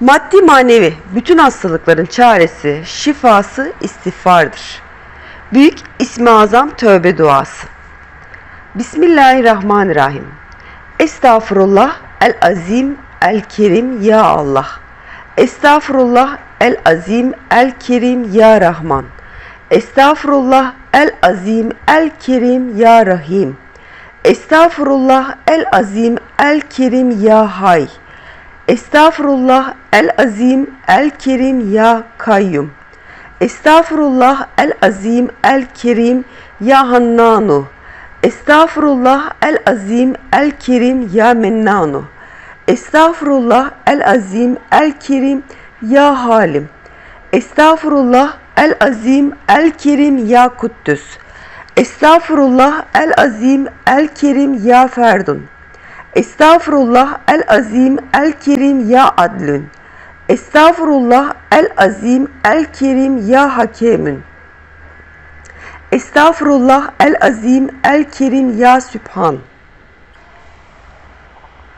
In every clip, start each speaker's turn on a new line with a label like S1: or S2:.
S1: Maddi manevi bütün hastalıkların çaresi, şifası istiğfardır. Büyük İsmi Azam tövbe duası. Bismillahirrahmanirrahim. Estağfurullah el azim el kerim ya Allah. Estağfurullah el azim el kerim ya Rahman. Estağfurullah el azim el kerim ya Rahim. Estağfurullah el azim el kerim ya Hay. Estağfurullah el azim el kerim ya Kayyum. Estağfurullah el azim el kerim ya Hannanu. Estağfurullah el azim el kerim ya Mennanu. Estağfurullah el azim el kerim ya Halim. Estağfurullah el azim el kerim ya Kuddüs. Estağfurullah el azim el kerim ya Ferdun. Estağfurullah el azim el kerim ya Adlün. Estağfurullah el azim el kerim ya Hakemün. Estağfurullah el azim el kerim ya Sübhan.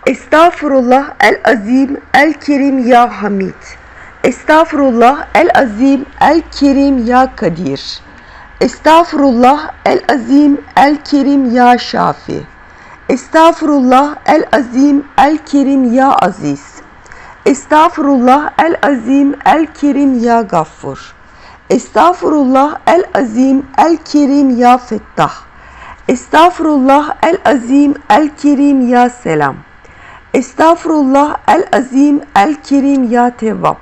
S1: Estağfurullah el azim el kerim ya Hamid. Estağfurullah el azim el kerim ya Kadir. Estağfurullah el azim el kerim ya Şafi. Estağfurullah el azim el kerim ya Aziz. Estağfurullah el azim el kerim ya Gaffur. Estağfurullah el azim el kerim ya Fettah. Estağfurullah el azim el kerim ya Selam. Estağfurullah el azim el kerim ya Tevvab.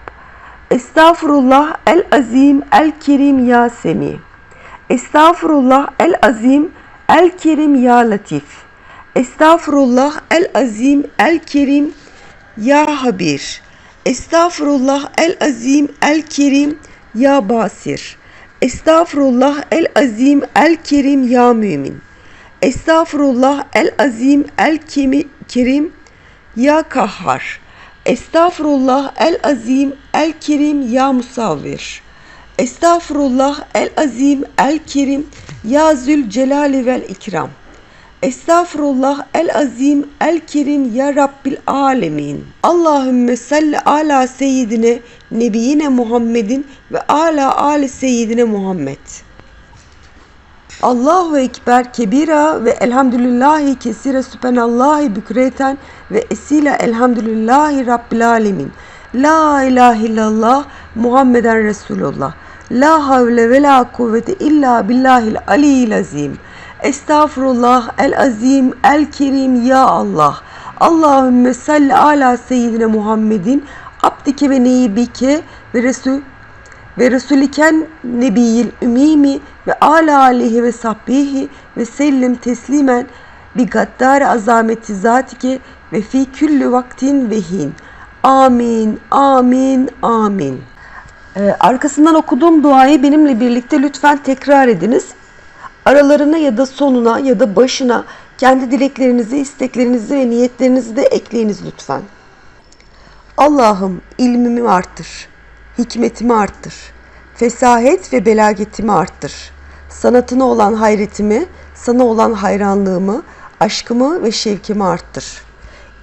S1: Estağfurullah el azim el kerim ya Semi. Estağfurullah el azim el kerim ya Latif. Estağfurullah el azim el kerim ya Habir. Estağfurullah el azim el kerim ya Basir. Estağfurullah el azim el kerim ya Mümin. Estağfurullah el azim el kerim ya Kahhar. Estağfurullah el azim el kerim ya Musavvir. Estağfurullah el azim el kerim ya Zül Celali vel İkram. Estağfurullah el azim el kerim ya Rabbil alemin. Allahümme salli ala seyyidine nebiyine Muhammedin ve ala ali seyyidine Muhammed. Allahu Ekber kebira ve elhamdülillahi kesire sübhanallahi bükreten ve esila elhamdülillahi rabbil alemin. La ilahe illallah Muhammeden Resulullah. La havle ve la kuvvete illa billahil aliyyil azim. Estağfurullah el azim el kerim ya Allah. Allahümme salli ala seyyidine Muhammedin abdike ve neybike ve resul ve Resuliken Nebiyil Ümimi ve ala aleyhi ve sahbihi ve sellim teslimen bi gaddar azameti zatike ve fi küllü vaktin vehin. Amin, amin, amin. Ee, arkasından okuduğum duayı benimle birlikte lütfen tekrar ediniz. Aralarına ya da sonuna ya da başına kendi dileklerinizi, isteklerinizi ve niyetlerinizi de ekleyiniz lütfen. Allah'ım ilmimi arttır, hikmetimi arttır, fesahet ve belagetimi arttır. Sanatına olan hayretimi, sana olan hayranlığımı, aşkımı ve şevkimi arttır.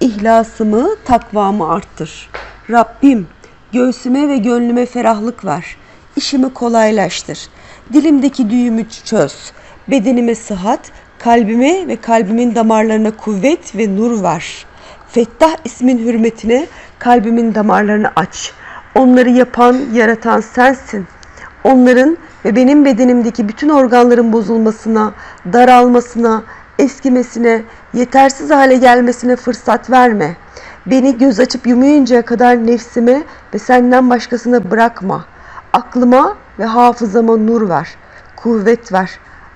S1: İhlasımı, takvamı arttır. Rabbim göğsüme ve gönlüme ferahlık ver. İşimi kolaylaştır. Dilimdeki düğümü çöz. Bedenime sıhhat, kalbime ve kalbimin damarlarına kuvvet ve nur ver. Fettah ismin hürmetine kalbimin damarlarını aç. Onları yapan, yaratan sensin. Onların ve benim bedenimdeki bütün organların bozulmasına, daralmasına, eskimesine, yetersiz hale gelmesine fırsat verme. Beni göz açıp yumuyuncaya kadar nefsime ve senden başkasına bırakma. Aklıma ve hafızama nur ver, kuvvet ver.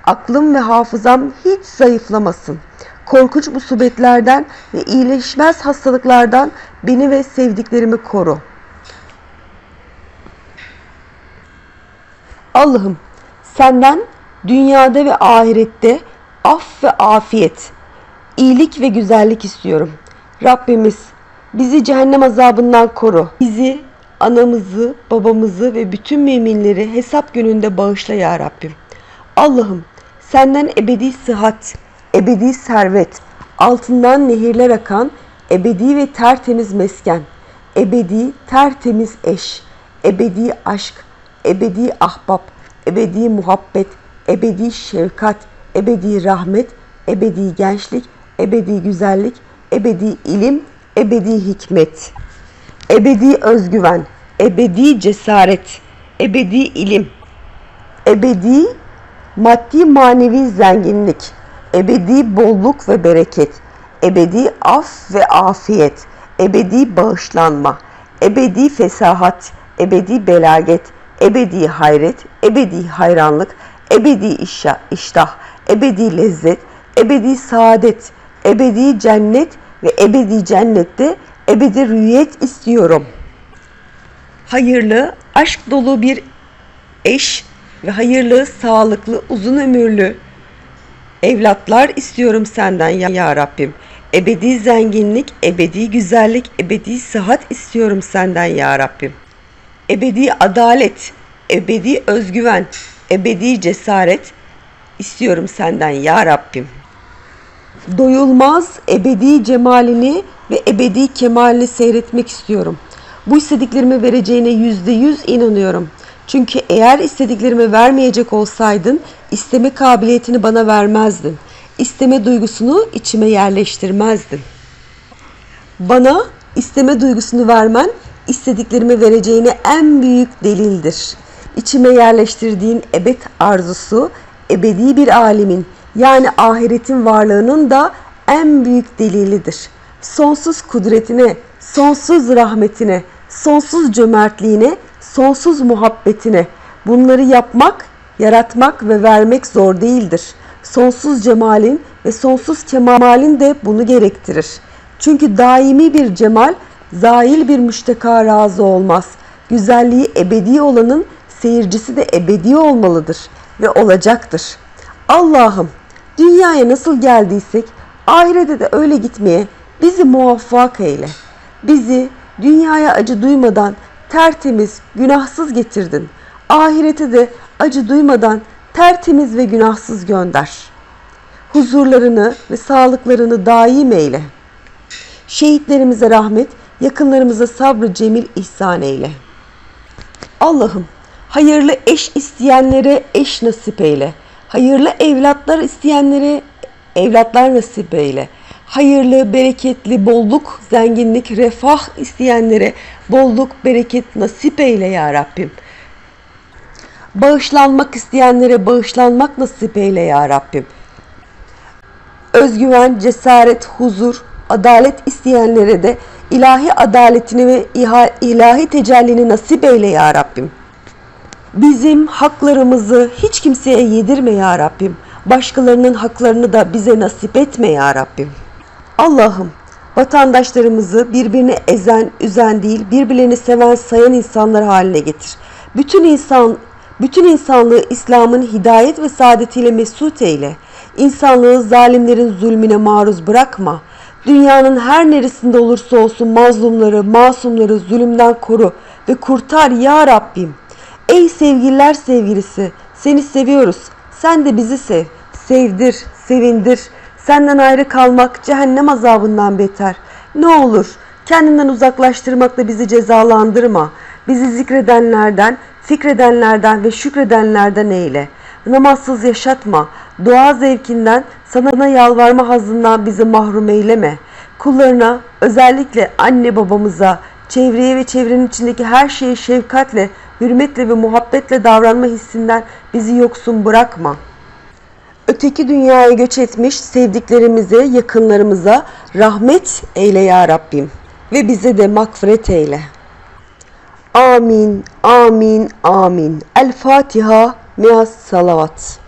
S1: Aklım ve hafızam hiç zayıflamasın. Korkunç musibetlerden ve iyileşmez hastalıklardan beni ve sevdiklerimi koru. Allah'ım senden dünyada ve ahirette af ve afiyet, iyilik ve güzellik istiyorum. Rabbimiz bizi cehennem azabından koru. Bizi, anamızı, babamızı ve bütün müminleri hesap gününde bağışla ya Rabbim. Allah'ım senden ebedi sıhhat, ebedi servet, altından nehirler akan ebedi ve tertemiz mesken, ebedi tertemiz eş, ebedi aşk, ebedi ahbap, ebedi muhabbet, ebedi şefkat, ebedi rahmet, ebedi gençlik, ebedi güzellik, ebedi ilim, ebedi hikmet, ebedi özgüven, ebedi cesaret, ebedi ilim, ebedi maddi manevi zenginlik, ebedi bolluk ve bereket, ebedi af ve afiyet, ebedi bağışlanma, ebedi fesahat, ebedi belaget, ebedi hayret, ebedi hayranlık, ebedi işa, iştah, ebedi lezzet, ebedi saadet, ebedi cennet ve ebedi cennette ebedi rüyet istiyorum. Hayırlı, aşk dolu bir eş ve hayırlı, sağlıklı, uzun ömürlü evlatlar istiyorum senden ya, ya Rabbim. Ebedi zenginlik, ebedi güzellik, ebedi sıhhat istiyorum senden ya Rabbim. Ebedi adalet, ebedi özgüven, ebedi cesaret istiyorum senden ya Rabbim. Doyulmaz ebedi cemalini ve ebedi kemalini seyretmek istiyorum. Bu istediklerimi vereceğine yüzde yüz inanıyorum. Çünkü eğer istediklerimi vermeyecek olsaydın isteme kabiliyetini bana vermezdin. İsteme duygusunu içime yerleştirmezdin. Bana isteme duygusunu vermen istediklerimi vereceğine en büyük delildir. İçime yerleştirdiğin ebed arzusu ebedi bir alimin yani ahiretin varlığının da en büyük delilidir. Sonsuz kudretine, sonsuz rahmetine, sonsuz cömertliğine, sonsuz muhabbetine bunları yapmak, yaratmak ve vermek zor değildir. Sonsuz cemalin ve sonsuz kemalin de bunu gerektirir. Çünkü daimi bir cemal, zail bir müşteka razı olmaz. Güzelliği ebedi olanın seyircisi de ebedi olmalıdır ve olacaktır. Allah'ım dünyaya nasıl geldiysek ahirete de öyle gitmeye bizi muvaffak eyle. Bizi dünyaya acı duymadan tertemiz, günahsız getirdin. Ahirete de acı duymadan tertemiz ve günahsız gönder. Huzurlarını ve sağlıklarını daim eyle. Şehitlerimize rahmet, yakınlarımıza sabrı cemil ihsan eyle. Allah'ım hayırlı eş isteyenlere eş nasip eyle. Hayırlı evlatlar isteyenlere evlatlar nasip eyle. Hayırlı, bereketli, bolluk, zenginlik, refah isteyenlere bolluk, bereket nasip eyle ya Rabbim. Bağışlanmak isteyenlere bağışlanmak nasip eyle ya Rabbim. Özgüven, cesaret, huzur, adalet isteyenlere de ilahi adaletini ve ilahi tecellini nasip eyle ya Rabbim. Bizim haklarımızı hiç kimseye yedirme ya Rabbim. Başkalarının haklarını da bize nasip etme ya Rabbim. Allah'ım vatandaşlarımızı birbirine ezen, üzen değil, birbirlerini seven, sayan insanlar haline getir. Bütün insan bütün insanlığı İslam'ın hidayet ve saadetiyle mesut eyle. İnsanlığı zalimlerin zulmüne maruz bırakma. Dünyanın her neresinde olursa olsun mazlumları, masumları zulümden koru ve kurtar ya Rabbim. Ey sevgililer sevgilisi, seni seviyoruz. Sen de bizi sev. Sevdir, sevindir. Senden ayrı kalmak cehennem azabından beter. Ne olur kendinden uzaklaştırmakla bizi cezalandırma. Bizi zikredenlerden, fikredenlerden ve şükredenlerden eyle. Namazsız yaşatma. Dua zevkinden, sana yalvarma hazından bizi mahrum eyleme. Kullarına, özellikle anne babamıza, çevreye ve çevrenin içindeki her şeye şefkatle, hürmetle ve muhabbetle davranma hissinden bizi yoksun bırakma. Öteki dünyaya göç etmiş sevdiklerimize, yakınlarımıza rahmet eyle ya Rabbim ve bize de mağfiret eyle. Amin, amin, amin. El Fatiha, Meas Salavat.